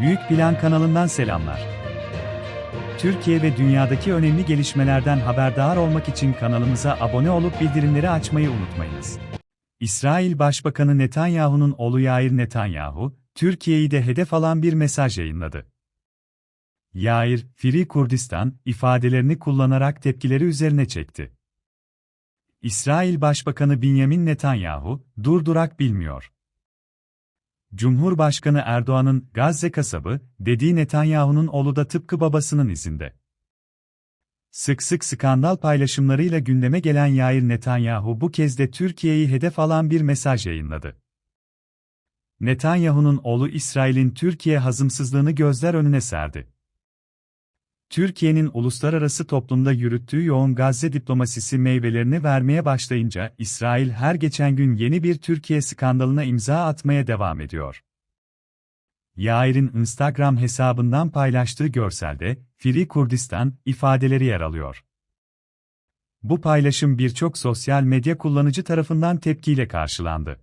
Büyük Plan kanalından selamlar. Türkiye ve dünyadaki önemli gelişmelerden haberdar olmak için kanalımıza abone olup bildirimleri açmayı unutmayınız. İsrail Başbakanı Netanyahu'nun oğlu Yair Netanyahu, Türkiye'yi de hedef alan bir mesaj yayınladı. Yair, Free Kurdistan ifadelerini kullanarak tepkileri üzerine çekti. İsrail Başbakanı Benjamin Netanyahu, durdurak bilmiyor. Cumhurbaşkanı Erdoğan'ın Gazze kasabı dediği Netanyahu'nun oğlu da tıpkı babasının izinde. Sık sık skandal paylaşımlarıyla gündeme gelen Yair Netanyahu bu kez de Türkiye'yi hedef alan bir mesaj yayınladı. Netanyahu'nun oğlu İsrail'in Türkiye hazımsızlığını gözler önüne serdi. Türkiye'nin uluslararası toplumda yürüttüğü yoğun Gazze diplomasisi meyvelerini vermeye başlayınca İsrail her geçen gün yeni bir Türkiye skandalına imza atmaya devam ediyor. Yair'in Instagram hesabından paylaştığı görselde Free Kurdistan ifadeleri yer alıyor. Bu paylaşım birçok sosyal medya kullanıcı tarafından tepkiyle karşılandı.